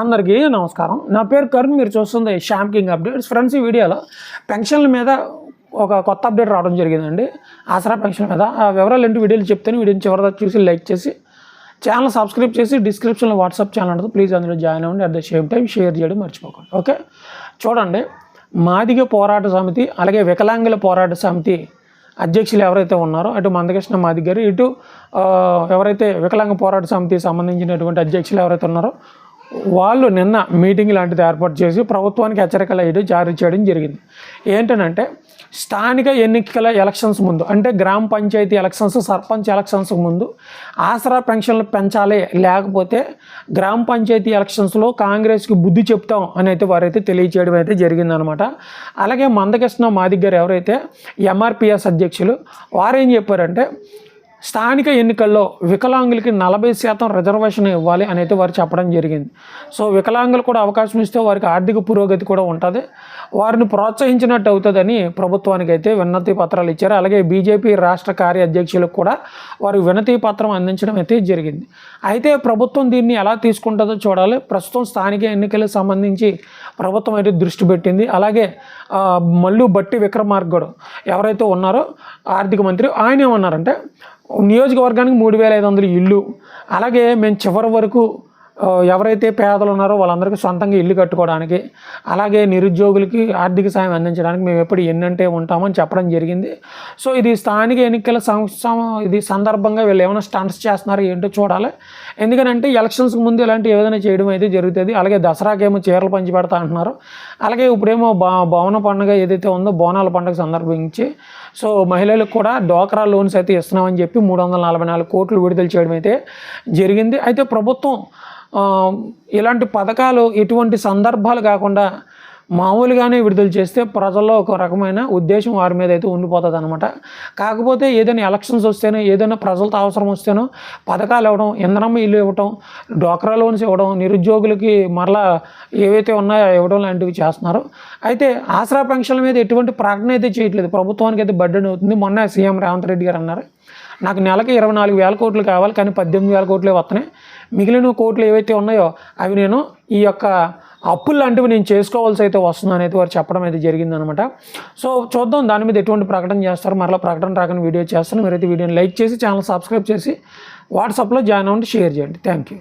అందరికీ నమస్కారం. నా పేరు కరుణ్ మీరు చూస్తుంది శ్యామ్ కింగ్ అప్డేట్స్ ఫ్రెండ్స్ ఈ వీడియోలో పెన్షన్ల మీద ఒక కొత్త అప్డేట్ రావడం జరిగిందండి. ఆసరా పెన్షన్ మీద. ఆ వివరాలు ఏంటి వీడియోలు చెప్తాను. వీడియోని చివరిదా చూసి లైక్ చేసి ఛానల్ సబ్స్క్రైబ్ చేసి డిస్క్రిప్షన్లో వాట్సాప్ ఛానల్ ఉంటుంది. ప్లీజ్ అందులో జాయిన్ అవ్వండి. At the same time share చేయడం మర్చిపోకండి. ఓకే చూడండి. మాదిగ పోరాట సమితి అలాగే వికలాంగుల పోరాట సమితి అధ్యక్షులు ఎవరైతే ఉన్నారో అటు మందకృష్ణ మాదిగ గారు ఇటు ఎవరైతే వికలాంగ పోరాట సమితి సంబంధించినటువంటి అధ్యక్షులు ఎవరైతే ఉన్నారో వాళ్ళు నిన్న మీటింగ్ లాంటిది ఏర్పాటు చేసి ప్రభుత్వానికి హెచ్చరికలు అయితే జారీ చేయడం జరిగింది. ఏంటనంటే స్థానిక ఎన్నికల ఎలక్షన్స్ ముందు అంటే గ్రామ పంచాయతీ ఎలక్షన్స్ సర్పంచ్ ఎలక్షన్స్ ముందు ఆసరా పెన్షన్లు పెంచాలి లేకపోతే గ్రామ పంచాయతీ ఎలక్షన్స్లో కాంగ్రెస్కి బుద్ధి చెప్తాం అని అయితే వారైతే తెలియచేయడం అయితే జరిగిందనమాట. అలాగే మందకృష్ణ మా దగ్గర ఎవరైతే ఎంఆర్పిఎస్ అధ్యక్షులు వారేం చెప్పారంటే స్థానిక ఎన్నికల్లో వికలాంగులకి నలభై శాతం రిజర్వేషన్ ఇవ్వాలి అనేది వారు చెప్పడం జరిగింది. సో వికలాంగులు కూడా అవకాశం ఇస్తే వారికి ఆర్థిక పురోగతి కూడా ఉంటుంది. వారిని ప్రోత్సహించినట్టు అవుతుందని ప్రభుత్వానికి అయితే వినతి పత్రాలు ఇచ్చారు. అలాగే బీజేపీ రాష్ట్ర కార్య అధ్యక్షులకు కూడా వారు వినతి పత్రం అందించడం అయితే జరిగింది. అయితే ప్రభుత్వం దీన్ని ఎలా తీసుకుంటుందో చూడాలి. ప్రస్తుతం స్థానిక ఎన్నికలకు సంబంధించి ప్రభుత్వం అయితే దృష్టి పెట్టింది. అలాగే మల్లు బట్టి విక్రమార్గడు ఎవరైతే ఉన్నారో ఆర్థిక మంత్రి ఆయన ఏమన్నారంటే నియోజకవర్గానికి మూడు వేల ఐదు వందల ఇల్లు. అలాగే మేము చివరి వరకు ఎవరైతే పేదలు ఉన్నారో వాళ్ళందరికీ సొంతంగా ఇల్లు కట్టుకోవడానికి అలాగే నిరుద్యోగులకి ఆర్థిక సాయం అందించడానికి మేము ఎప్పుడు ఎన్నంటే ఉంటామని చెప్పడం జరిగింది. సో ఇది స్థానిక ఎన్నికల సంవత్సరం ఇది సందర్భంగా వీళ్ళు ఏమైనా స్టంట్స్ చేస్తున్నారో ఏంటో చూడాలి. ఎందుకంటే ఎలక్షన్స్కి ముందు ఇలాంటి ఏదైనా చేయడం అయితే జరుగుతుంది. అలాగే దసరాకేమో చీరలు పంచి పెడతా అంటున్నారు. అలాగే ఇప్పుడేమో బా భవన పండుగ ఏదైతే ఉందో బోనాల పండుగ సందర్భించి సో మహిళలకు కూడా డోక్రా లోన్స్ అయితే ఇస్తున్నామని చెప్పి మూడు వందల నలభై నాలుగు కోట్లు విడుదల చేయడం అయితే జరిగింది. అయితే ప్రభుత్వం ఇలాంటి పథకాలు ఎటువంటి సందర్భాలు కాకుండా మామూలుగానే విడుదల చేస్తే ప్రజల్లో ఒక రకమైన ఉద్దేశం వారి మీద అయితే ఉండిపోతుంది అనమాట కాకపోతే ఏదైనా ఎలక్షన్స్ వస్తేనో ఏదైనా ప్రజలతో అవసరం వస్తేనో పథకాలు ఇవ్వడం ఇంధనం ఇల్లు ఇవ్వడం డోక్రా లోన్స్ ఇవ్వడం నిరుద్యోగులకి మరలా ఏవైతే ఉన్నాయో ఇవ్వడం లాంటివి చేస్తున్నారు. అయితే ఆసరా పెన్షన్ల మీద ఎటువంటి ప్రకటన అయితే చేయట్లేదు. ప్రభుత్వానికి అయితే బడ్డెన్ అవుతుంది. మొన్న సీఎం రేవంత్ రెడ్డి గారు అన్నారు. నాకు నెలకి ఇరవై నాలుగు వేల కోట్లు కావాలి కానీ పద్దెనిమిది వేల కోట్లే వస్తున్నాయి. మిగిలిన కోట్లు ఏవైతే ఉన్నాయో అవి నేను ఈ యొక్క అప్పులు లాంటివి నేను చేసుకోవాల్సి అయితే వస్తుందని అయితే వారు చెప్పడం అయితే జరిగిందనమాట. సో చూద్దాం దాని మీద ఎటువంటి ప్రకటన చేస్తారు. మరలా ప్రకటన రాకని వీడియో చేస్తాను. మీరైతే వీడియోని లైక్ చేసి ఛానల్ సబ్స్క్రైబ్ చేసి వాట్సాప్లో జాయిన్ అవ్వండి షేర్ చేయండి. Thank you.